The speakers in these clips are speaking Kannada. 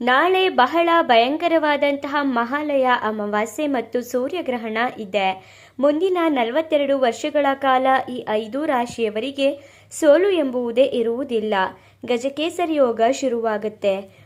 ನಾಳೆ ಬಹಳ ಭಯಂಕರವಾದಂತಹ ಮಹಾಲಯ ಅಮಾವಾಸ್ಯೆ ಮತ್ತು ಸೂರ್ಯಗ್ರಹಣ ಇದೆ. ಮುಂದಿನ ನಲವತ್ತೆರಡು ವರ್ಷಗಳ ಕಾಲ ಈ ಐದು ರಾಶಿಯವರಿಗೆ ಸೋಲು ಎಂಬುವುದೇ ಇರುವುದಿಲ್ಲ. ಗಜಕೇಸರಿ ಯೋಗ ಶುರುವಾಗುತ್ತೆ.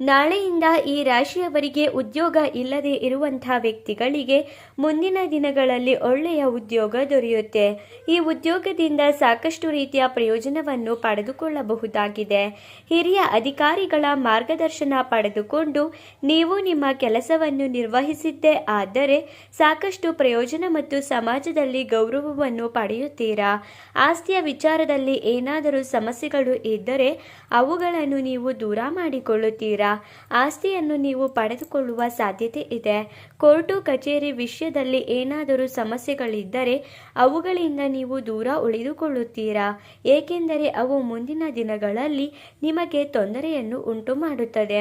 ನಾಳೆಯಿಂದ ಈ ರಾಶಿಯವರಿಗೆ ಉದ್ಯೋಗ ಇಲ್ಲದೆ ಇರುವಂತಹ ವ್ಯಕ್ತಿಗಳಿಗೆ ಮುಂದಿನ ದಿನಗಳಲ್ಲಿ ಒಳ್ಳೆಯ ಉದ್ಯೋಗ ದೊರೆಯುತ್ತೆ. ಈ ಉದ್ಯೋಗದಿಂದ ಸಾಕಷ್ಟು ರೀತಿಯ ಪ್ರಯೋಜನವನ್ನು ಪಡೆದುಕೊಳ್ಳಬಹುದಾಗಿದೆ. ಹಿರಿಯ ಅಧಿಕಾರಿಗಳ ಮಾರ್ಗದರ್ಶನ ಪಡೆದುಕೊಂಡು ನೀವು ನಿಮ್ಮ ಕೆಲಸವನ್ನು ನಿರ್ವಹಿಸಿದ್ದೇ ಆದರೆ ಸಾಕಷ್ಟು ಪ್ರಯೋಜನ ಮತ್ತು ಸಮಾಜದಲ್ಲಿ ಗೌರವವನ್ನು ಪಡೆಯುತ್ತೀರಾ? ಆಸ್ತಿಯ ವಿಚಾರದಲ್ಲಿ ಏನಾದರೂ ಸಮಸ್ಯೆಗಳು ಇದ್ದರೆ ಅವುಗಳನ್ನು ನೀವು ದೂರ ಮಾಡಿಕೊಳ್ಳುತ್ತೀರಾ? ಆಸ್ತಿಯನ್ನು ನೀವು ಪಡೆದುಕೊಳ್ಳುವ ಸಾಧ್ಯತೆ ಇದೆ. ಕೋರ್ಟು ಕಚೇರಿ ವಿಷಯದಲ್ಲಿ ಏನಾದರೂ ಸಮಸ್ಯೆಗಳಿದ್ದರೆ ಅವುಗಳಿಂದ ನೀವು ದೂರ ಉಳಿದುಕೊಳ್ಳುತ್ತೀರಾ? ಏಕೆಂದರೆ ಅವು ಮುಂದಿನ ದಿನಗಳಲ್ಲಿ ನಿಮಗೆ ತೊಂದರೆಯನ್ನು ಉಂಟು ಮಾಡುತ್ತದೆ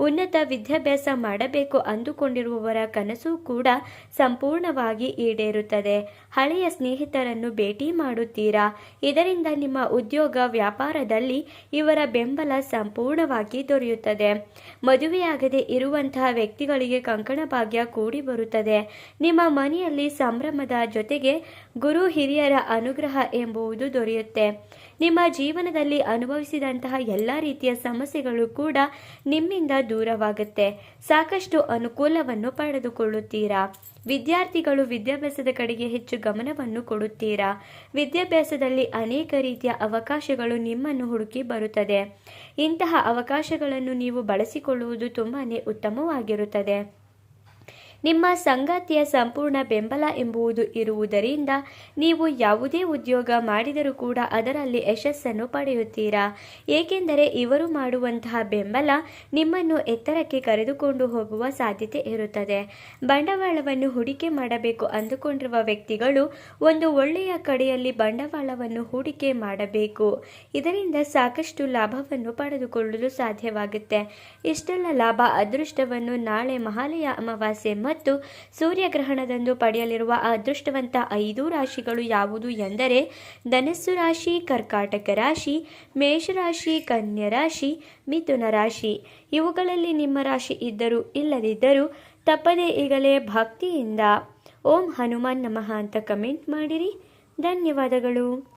ಉನ್ನತ ವಿದ್ಯಾಭ್ಯಾಸ ಮಾಡಬೇಕು ಅಂದುಕೊಂಡಿರುವವರ ಕನಸು ಕೂಡ ಸಂಪೂರ್ಣವಾಗಿ ಈಡೇರುತ್ತದೆ. ಹಳೆಯ ಸ್ನೇಹಿತರನ್ನು ಭೇಟಿ ಮಾಡುತ್ತೀರಾ? ಇದರಿಂದ ನಿಮ್ಮ ಉದ್ಯೋಗ ವ್ಯಾಪಾರದಲ್ಲಿ ಇವರ ಬೆಂಬಲ ಸಂಪೂರ್ಣವಾಗಿ ದೊರೆಯುತ್ತದೆ. ಮದುವೆಯಾಗದೆ ಇರುವಂತಹ ವ್ಯಕ್ತಿಗಳಿಗೆ ಕಂಕಣ ಭಾಗ್ಯ ಕೂಡಿ ಬರುತ್ತದೆ. ನಿಮ್ಮ ಮನೆಯಲ್ಲಿ ಸಂಭ್ರಮದ ಜೊತೆಗೆ ಗುರು ಹಿರಿಯರ ಅನುಗ್ರಹ ಎಂಬುವುದು ದೊರೆಯುತ್ತೆ. ನಿಮ್ಮ ಜೀವನದಲ್ಲಿ ಅನುಭವಿಸಿದಂತಹ ಎಲ್ಲ ರೀತಿಯ ಸಮಸ್ಯೆಗಳು ಕೂಡ ನಿಮ್ಮಿಂದ ದೂರವಾಗುತ್ತೆ. ಸಾಕಷ್ಟು ಅನುಕೂಲವನ್ನು ಪಡೆದುಕೊಳ್ಳುತ್ತೀರಾ? ವಿದ್ಯಾರ್ಥಿಗಳು ವಿದ್ಯಾಭ್ಯಾಸದ ಕಡೆಗೆ ಹೆಚ್ಚು ಗಮನವನ್ನು ಕೊಡುತ್ತೀರಾ? ವಿದ್ಯಾಭ್ಯಾಸದಲ್ಲಿ ಅನೇಕ ರೀತಿಯ ಅವಕಾಶಗಳು ನಿಮ್ಮನ್ನು ಹುಡುಕಿ ಬರುತ್ತದೆ. ಇಂತಹ ಅವಕಾಶಗಳನ್ನು ನೀವು ಬಳಸಿಕೊಳ್ಳುವುದು ತುಂಬಾ ಉತ್ತಮವಾಗಿರುತ್ತದೆ. ನಿಮ್ಮ ಸಂಗಾತಿಯ ಸಂಪೂರ್ಣ ಬೆಂಬಲ ಎಂಬುದು ಇರುವುದರಿಂದ ನೀವು ಯಾವುದೇ ಉದ್ಯೋಗ ಮಾಡಿದರೂ ಕೂಡ ಅದರಲ್ಲಿ ಯಶಸ್ಸನ್ನು ಪಡೆಯುತ್ತೀರಾ? ಏಕೆಂದರೆ ಇವರು ಮಾಡುವಂತಹ ಬೆಂಬಲ ನಿಮ್ಮನ್ನು ಎತ್ತರಕ್ಕೆ ಕರೆದುಕೊಂಡು ಹೋಗುವ ಸಾಧ್ಯತೆ ಇರುತ್ತದೆ. ಬಂಡವಾಳವನ್ನು ಹೂಡಿಕೆ ಮಾಡಬೇಕು ಅಂದುಕೊಂಡಿರುವ ವ್ಯಕ್ತಿಗಳು ಒಂದು ಒಳ್ಳೆಯ ಕಡೆಯಲ್ಲಿ ಬಂಡವಾಳವನ್ನು ಹೂಡಿಕೆ ಮಾಡಬೇಕು. ಇದರಿಂದ ಸಾಕಷ್ಟು ಲಾಭವನ್ನು ಪಡೆದುಕೊಳ್ಳಲು ಸಾಧ್ಯವಾಗುತ್ತೆ. ಇಷ್ಟೆಲ್ಲ ಲಾಭ, ಅದೃಷ್ಟವನ್ನು ನಾಳೆ ಮಹಾಲಯ ಅಮಾವಾಸ್ಯೆ ಮತ್ತು ಸೂರ್ಯಗ್ರಹಣದಂದು ಪಡೆಯಲಿರುವ ಅದೃಷ್ಟವಂತ ಐದು ರಾಶಿಗಳು ಯಾವುದು ಎಂದರೆ ಧನಸ್ಸು ರಾಶಿ, ಕರ್ಕಾಟಕ ರಾಶಿ ಮೇಷರಾಶಿ ಕನ್ಯಾ ರಾಶಿ, ಮಿಥುನ ರಾಶಿ. ಇವುಗಳಲ್ಲಿ ನಿಮ್ಮ ರಾಶಿ ಇದ್ದರೂ ಇಲ್ಲದಿದ್ದರೂ ತಪ್ಪದೇ ಈಗಲೇ ಭಕ್ತಿಯಿಂದ ಓಂ ಹನುಮಾನ್ ನಮಃ ಅಂತ ಕಮೆಂಟ್ ಮಾಡಿರಿ. ಧನ್ಯವಾದಗಳು.